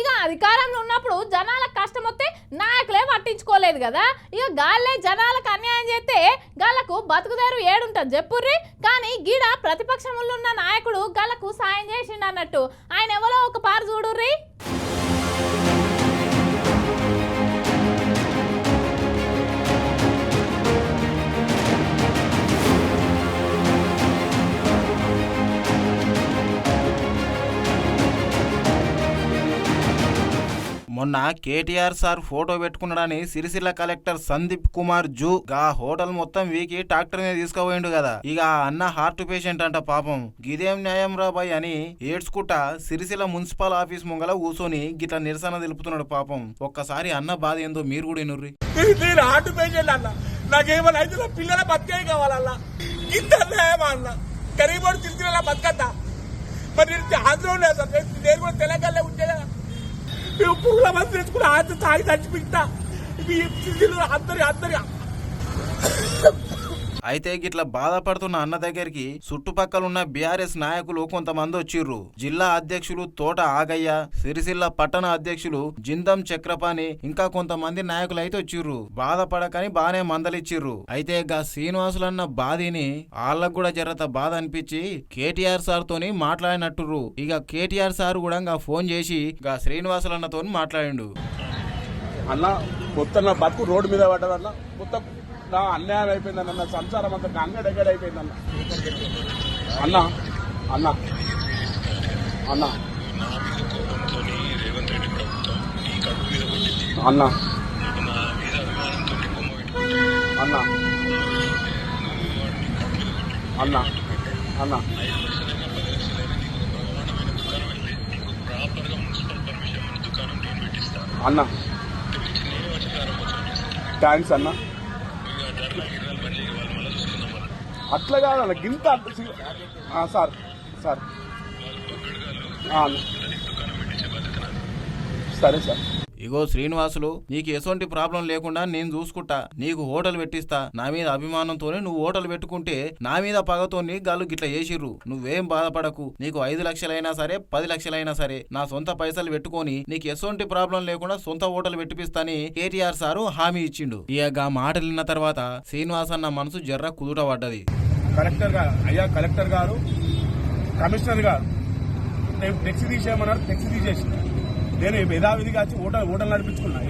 ఇక అధికారంలో ఉన్నప్పుడు జనాలకు కష్టం వస్తే నాయకులే పట్టించుకోలేదు కదా. ఇక గాలే జనాలకు అన్యాయం చేస్తే గాళ్ళకు బతుకుదేరు ఏడుంటుంది చెప్పుర్రి. కానీ గీడ ప్రతిపక్షంలో ఉన్న నాయకుడు గాళ్ళకు సాయం చేసిండు అన్నట్టు ఆయన ఎవరో ఒక పారు చూడుర్రి. మొన్న కేటీఆర్ సార్ ఫోటో పెట్టుకున్నాడని సిరిసిల్ల కలెక్టర్ సందీప్ కుమార్ జూ గా హోటల్ మొత్తం వీకి ట్రాక్టర్ మీద తీసుకుపోయిండు కదా. ఇక అన్న హార్ట్ పేషెంట్ అంట పాపం. గిదేం న్యాయం రాబాయ్ అని ఏడ్చుకుంటా సిరిసిల్ల మున్సిపల్ ఆఫీస్ ముంగల కూర్చొని గిట్ల నిరసన తెలుపుతున్నాడు పాపం. ఒక్కసారి అన్న బాధ ఏందో మీరు కూడా ఇనుర్రి. హార్ట్ పేషెంట్ అన్న. నాకేమైనా అయితే పిల్లల బతికే కావాలన్నా. ఇంత అన్నాయమా అన్న. గరీబోడు తిరిగిన బతకద్దా? మరి నేను ఆంధ్ర సార్. నేను కూడా తెలంగాణలో ఉంటే మేము పురుగుల మంది తెచ్చుకుని ఆంధ్ర తాగి చచ్చిపిస్తా అందరి అందరి అయితే గిట్లా బాధపడుతున్న అన్న దగ్గరికి చుట్టుపక్కల ఉన్న బీఆర్ఎస్ నాయకులు కొంతమంది వచ్చిర్రు. జిల్లా అధ్యక్షులు తోట ఆగయ్య సిరిసిల్ల పట్టణ అధ్యక్షులు జిందం చక్రపాణి ఇంకా కొంతమంది నాయకులు అయితే వచ్చిర్రు. బాధపడకని బానే మందలిచ్చిర్రు. అయితే గా శ్రీనివాసులన్న బాధిని వాళ్ళకు కూడా జరత బాధ అనిపించి కేటీఆర్ సార్ తోని మాట్లాడినట్టుర్రు. ఇక కేటీఆర్ సార్ కూడా ఇంకా ఫోన్ చేసి గా శ్రీనివాసులన్నతో మాట్లాడిండు. అన్న మొత్తం నా బతుకు రోడ్డు మీద పడ్డదన్న మొత్తం నా అన్యాయం అయిపోయిందన్న నా సంసారం అంతా అంగడగడ అయిపోయిందన్న. అన్న అన్న అన్న. అన్న. అన్న. అన్న అన్న. అన్న. థ్యాంక్స్ అన్న. అట్లా కాదు గింత సార్ సార్. సరే సార్. ఇగో శ్రీనివాసులు నీకు ఎటువంటి ప్రాబ్లం లేకుండా నేను చూసుకుంటా నీకు హోటల్ పెట్టిస్తా నా మీద అభిమానంతోనే నువ్వు హోటల్ పెట్టుకుంటే నా మీద పగతోని గాలు గిట్ల చేసిర్రు. నువ్వేం బాధపడకు నీకు ఐదు లక్షలైనా సరే పది లక్షలైనా సరే నా సొంత పైసలు పెట్టుకొని నీకు ఎటువంటి ప్రాబ్లం లేకుండా సొంత హోటల్ పెట్టిపిస్తాని కేటీఆర్ సారు హామీ ఇచ్చిండు. ఇక ఆ మాటలు విన్న తర్వాత శ్రీనివాస్ అన్న మనసు జర్ర కుదుట పడ్డది. కలెక్టర్ గారు అయ్యా కలెక్టర్ గారు కమిషనర్ గారు నేను తీసేయమన్నారు ఫ్లెక్సీ తీసేసి నేను యథావిధిగా వచ్చి హోటల్ హోటల్ నడిపించుకున్నా.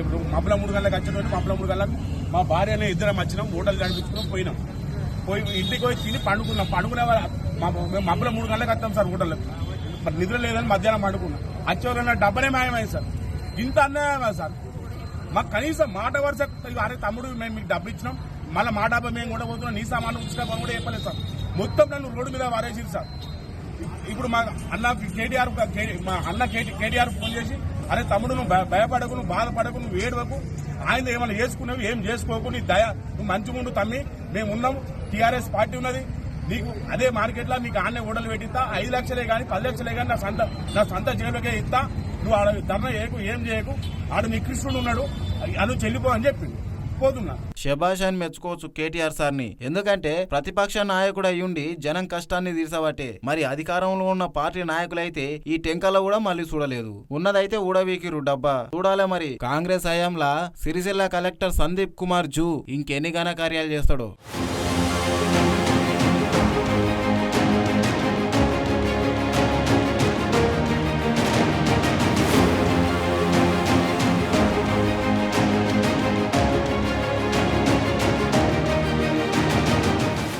ఇప్పుడు మబ్బల మూడు గంటలకు వచ్చేటోటి మబ్బుల మూడు గంటలకు మా భార్య అనే ఇద్దరం వచ్చినాం ఓటలు నడిపించుకున్నాం పోయినాం. పోయి ఇంటికి పోయి తిని పండుకున్నాం. పండుకునే వాళ్ళ మేము మబ్బల మూడు గంటలకు వస్తాం సార్ హోటల్ మరి నిద్ర లేదని మధ్యాహ్నం పండుకున్నాం. వచ్చేవాళ్ళ డబ్బనే మాయమైంది సార్. ఇంత అన్యాయమా సార్? మాకు కనీసం మాట వరుస అరే తమ్ముడు మేము మీకు డబ్బు ఇచ్చినాం. మళ్ళీ మా డబ్బా మేము కూడా పోతున్నాం. నీ సామాన్లు ఉంచుకోమని కూడా చెప్పలేదు సార్. మొత్తం నన్ను రోడ్డు మీద వారేసింది సార్. ఇప్పుడు మా అన్న కేటీఆర్ మా అన్న కేటీఆర్ ఫోన్ చేసి అరే తమ్ముడు నువ్వు భయ- భయపడకు నువ్వు బాధపడకు నువ్వు ఏడవకు. ఆయన ఏమైనా చేసుకున్నావు ఏం చేసుకోకు. నీ దయ నువ్వు మంచిగా ఉండు తమ్మి. మేము ఉన్నాం. టీఆర్ఎస్ పార్టీ ఉన్నది. నీకు అదే మార్కెట్లో నీకు ఆన్నే ఓడలు పెట్టిస్తా. ఐదు లక్షలే కానీ పది లక్షలే కానీ నా సొంత నా సొంత జేబులకే ఇస్తా. నువ్వు ఆడ ధర్మ చేయకు ఏం చేయకు. ఆడు నీ కృష్ణుడు ఉన్నాడు. అను చెల్లిపో అని చెప్పిండు. పోతున్నా శబాష్ అని మెచ్చుకోవచ్చు కేటీఆర్ సార్ని ఎందుకంటే ప్రతిపక్ష నాయకుడు అయ్యుండి జనం కష్టాన్ని తీర్చబట్టే మరి అధికారంలో ఉన్న పార్టీ నాయకులైతే ఈ టెంకల్లో కూడా మళ్ళీ చూడలేదు. ఉన్నదైతే ఊడవీకిరు డబ్బా. చూడాలే మరి. కాంగ్రెస్ హయాంలా సిరిసిల్ల కలెక్టర్ సందీప్ కుమార్ జూ ఇంకెన్ని ఘన కార్యాలు చేస్తాడో.